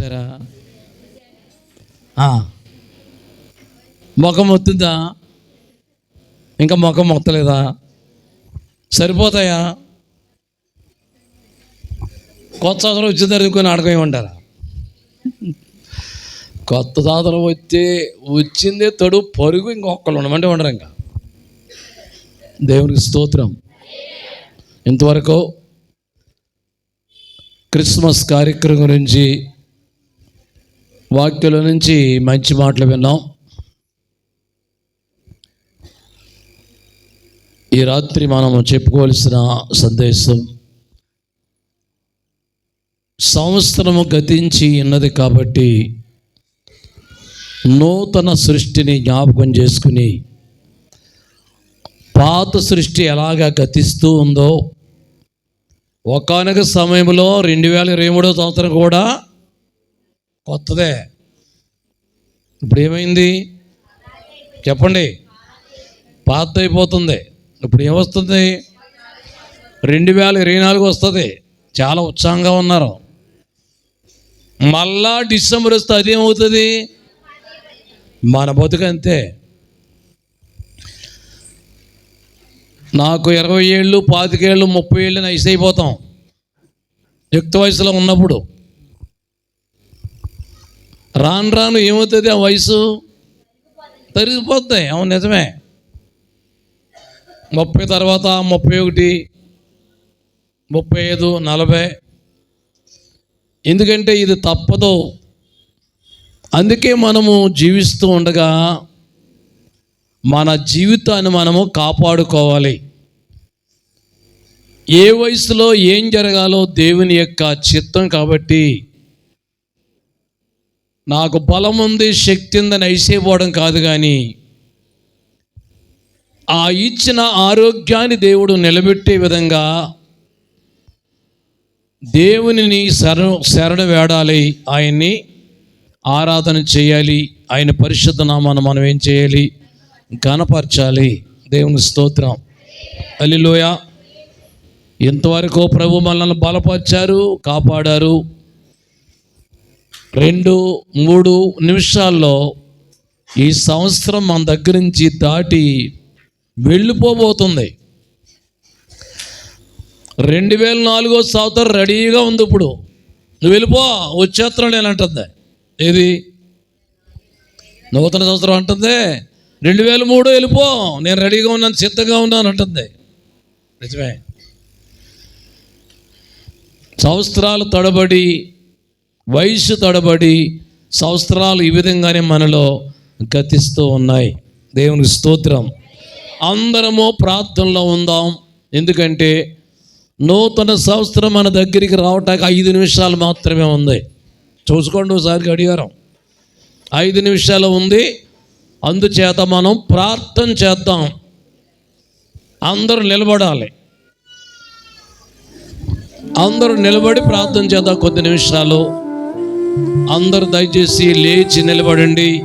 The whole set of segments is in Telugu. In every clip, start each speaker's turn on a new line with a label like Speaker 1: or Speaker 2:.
Speaker 1: చూసారా. ముఖం మొత్తుందా ఇంకా ముఖం మొత్తలేదా సరిపోతాయా? కొత్త సంవత్సరం వచ్చి జరుగుకొని అడగమంటారా కొత్త సంవత్సరం వచ్చి వచ్చిందే తడు పరుగు ఇంకొకళ్ళు ఉండమంటే ఉండరు ఇంకా. దేవునికి స్తోత్రం. ఇంతవరకు క్రిస్మస్ కార్యక్రమం గురించి వాక్యుల నుంచి మంచి మాటలు విన్నాం. ఈ రాత్రి మనం చెప్పుకోవాల్సిన సందేశం సంవత్సరము గతించి ఉన్నది కాబట్టి నూతన సృష్టిని జ్ఞాపకం చేసుకుని పాత సృష్టి ఎలాగా గతిస్తూ ఉందో ఒకనొక సమయంలో రెండు వేల ఇరవై మూడో సంవత్సరం కూడా కొత్తదే. ఇప్పుడు ఏమైంది చెప్పండి. పాత అయిపోతుంది ఇప్పుడు ఏమొస్తుంది రెండు వేల ఇరవై నాలుగు వస్తుంది. చాలా ఉత్సాహంగా ఉన్నారు. మళ్ళా డిసెంబర్ వస్తే అదేమవుతుంది? మన బతుకు అంతే. నాకు ఇరవై ఏళ్ళు పాతికేళ్ళు ముప్పై ఏళ్ళు నైస్ అయిపోతాం. యుక్త వయసులో ఉన్నప్పుడు. రాను రాను ఏమవుతుంది ఆ వయసు? తరిగిపోతాయి. అవును నిజమే. ముప్పై తర్వాత ముప్పై ఒకటి ముప్పై ఐదు నలభై. ఎందుకంటే ఇది తప్పదు. అందుకే మనము జీవిస్తూ ఉండగా మన జీవితాన్ని మనము కాపాడుకోవాలి. ఏ వయసులో ఏం జరగాలో దేవుని యొక్క చిత్తం కాబట్టి నాకు బలం ఉంది శక్తి ఉందని ఐసేపోవడం కాదు కానీ ఆ ఇచ్చిన ఆరోగ్యాన్ని దేవుడు నిలబెట్టే విధంగా దేవునిని శర శరణ వేడాలి ఆయన్ని ఆరాధన చేయాలి ఆయన పరిశుద్ధ నామాన్ని మనం ఏం చేయాలి? ఘనపరచాలి. దేవుని స్తోత్రం. అల్లిలోయ ఇంతవరకు ప్రభు మనల్ని బలపరిచారు కాపాడారు రెండు మూడు నిమిషాల్లో ఈ సంవత్సరం మన దగ్గర నుంచి దాటి వెళ్ళిపోబోతుంది. రెండు వేల నాలుగో సంవత్సరం రెడీగా ఉంది ఇప్పుడు. నువ్వు వెళ్ళిపో వచ్చేస్తున్నాడు నేను అంటుంది. ఏది? నూతన సంవత్సరం అంటుంది. రెండు వేల మూడు వెళ్ళిపో నేను రెడీగా ఉన్నాను సిద్ధంగా ఉన్నాను అంటుంది. నిజమే. సంవత్సరాలు తడబడి వయసు తడబడి సంవత్సరాలు ఈ విధంగానే మనలో గతిస్తూ ఉన్నాయి. దేవుని స్తోత్రం. అందరము ప్రార్థనలో ఉందాం. ఎందుకంటే నూతన సంవత్సరం మన దగ్గరికి రావటానికి ఐదు నిమిషాలు మాత్రమే ఉంది. చూసుకోండి ఒకసారి గడియారం. ఐదు నిమిషాలు ఉంది. అందుచేత మనం ప్రార్థన చేద్దాం. అందరూ నిలబడాలి. అందరూ నిలబడి ప్రార్థన చేద్దాం. కొద్ది నిమిషాలు. అందరు దయచేసి లేచి నిలబడండి.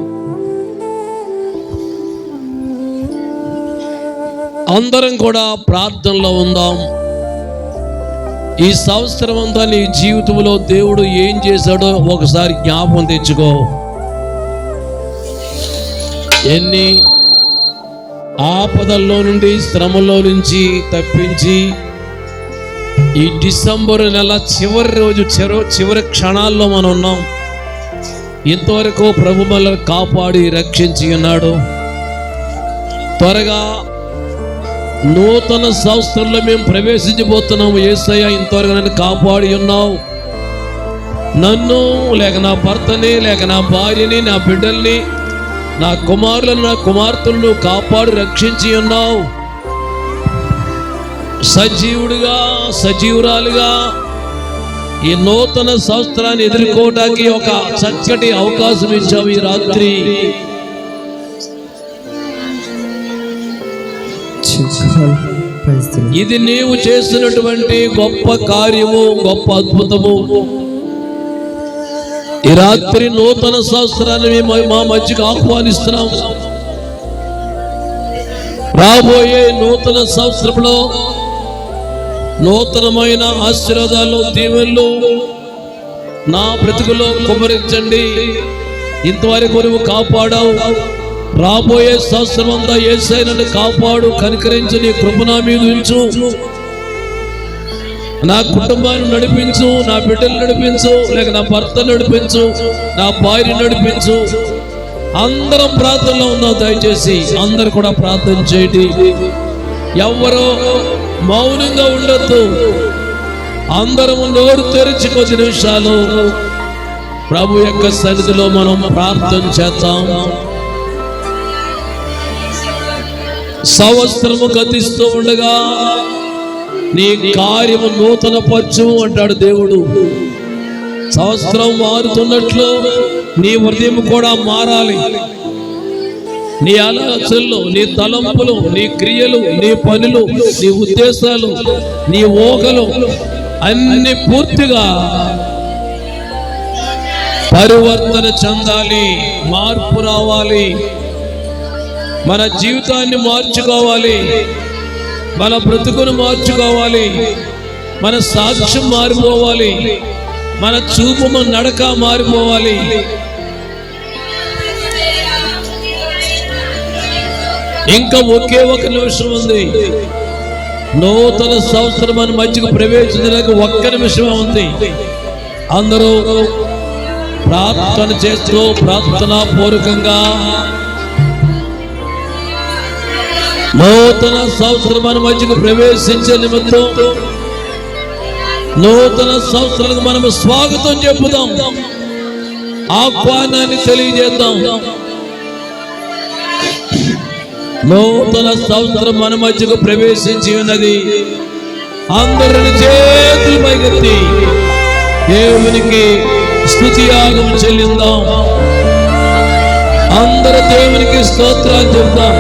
Speaker 1: అందరం కూడా ప్రార్థనలో ఉందాం. ఈ సంవత్సరం అంతా నీ జీవితంలో దేవుడు ఏం చేశాడో ఒకసారి జ్ఞాపకం తెచ్చుకో. ఎన్ని ఆపదల్లో నుండి శ్రమలో నుంచి తప్పించి ఈ డిసెంబర్ నెల చివరి రోజు చెరో చివరి క్షణాల్లో మనం ఉన్నాం. ఇంతవరకు ప్రభు మనల్ని కాపాడి రక్షించి ఉన్నాడు. త్వరగా నూతన సంవత్సరంలో మేము ప్రవేశించబోతున్నాము. ఏసయ్య ఇంతవరకు నన్ను కాపాడి ఉన్నావు. నన్ను లేక నా భర్తని లేక నా భార్యని నా బిడ్డల్ని నా కుమారులను నా కుమార్తెలను కాపాడి రక్షించి ఉన్నావు. సజీవుడిగా సజీవురాలుగా ఈ నూతన సంవత్సరాన్ని ఎదుర్కోవడానికి ఒక చక్కటి అవకాశం ఇచ్చావు ఈ రాత్రి. ఇది నీవు చేసినటువంటి గొప్ప కార్యము గొప్ప అద్భుతము. ఈ రాత్రి నూతన సంవత్సరాన్ని మా మధ్యకు ఆహ్వానిస్తున్నాం. రాబోయే నూతన సంవత్సరంలో నూతనమైన ఆశీర్వాదాలు దీవెనలు నా బ్రతుకులో కుమరించండి. ఇంతవరకు నువ్వు కాపాడావు. రాబోయే సంవత్సరం అంతా ఏసై నన్ను కాపాడు కనికరించి నీ కృపణ మీద ఉంచు. నా కుటుంబాన్ని నడిపించు నా బిడ్డలు నడిపించు లేక నా భర్త నడిపించు నా భార్య నడిపించు. అందరం ప్రార్థనలో ఉన్నాం దయచేసి అందరు కూడా ప్రార్థన చేయండి. ఎవరో మౌనంగా ఉండొద్దు. అందరం నోరు తెరిచి కొద్ది నిమిషాలు ప్రభు యొక్క సన్నిధిలో మనం ప్రార్థన చేద్దాం. సంవత్సరము గతిస్తూ ఉండగా నీ కార్యము నూతన పరచు అంటాడు దేవుడు. సంవత్సరం మారుతున్నట్లు నీ హృదయం కూడా మారాలి. నీ ఆలోచనలు నీ తలంపులు నీ క్రియలు నీ పనులు నీ ఉద్దేశాలు నీ ఓకలు అన్ని పూర్తిగా పరివర్తన చెందాలి మార్పు రావాలి. మన జీవితాన్ని మార్చుకోవాలి. మన బ్రతుకును మార్చుకోవాలి. మన సాక్ష్యం మారిపోవాలి. మన చూపు నడక మారిపోవాలి. ఇంకా ఒకే ఒక నిమిషం ఉంది. నూతన సంవత్సరం మన మధ్యకు ప్రవేశించడానికి ఒక్క నిమిషమే ఉంది. అందరూ ప్రార్థన చేస్తూ ప్రార్థనా పూర్వకంగా నూతన సంవత్సరం మధ్యకు ప్రవేశించే నిమిత్తం నూతన సంవత్సరాలకు మనం స్వాగతం చెప్పుదాం. ఆహ్వానాన్ని తెలియజేద్దాం. నూతన సంవత్సరం మన మధ్యకు ప్రవేశించి ఉన్నది. అందరిని చేతులు పైకెత్తి దేవునికి స్థుతి యాగం చెల్లిందాం అందరు దేవునికి స్తోత్రాలు చెప్దాం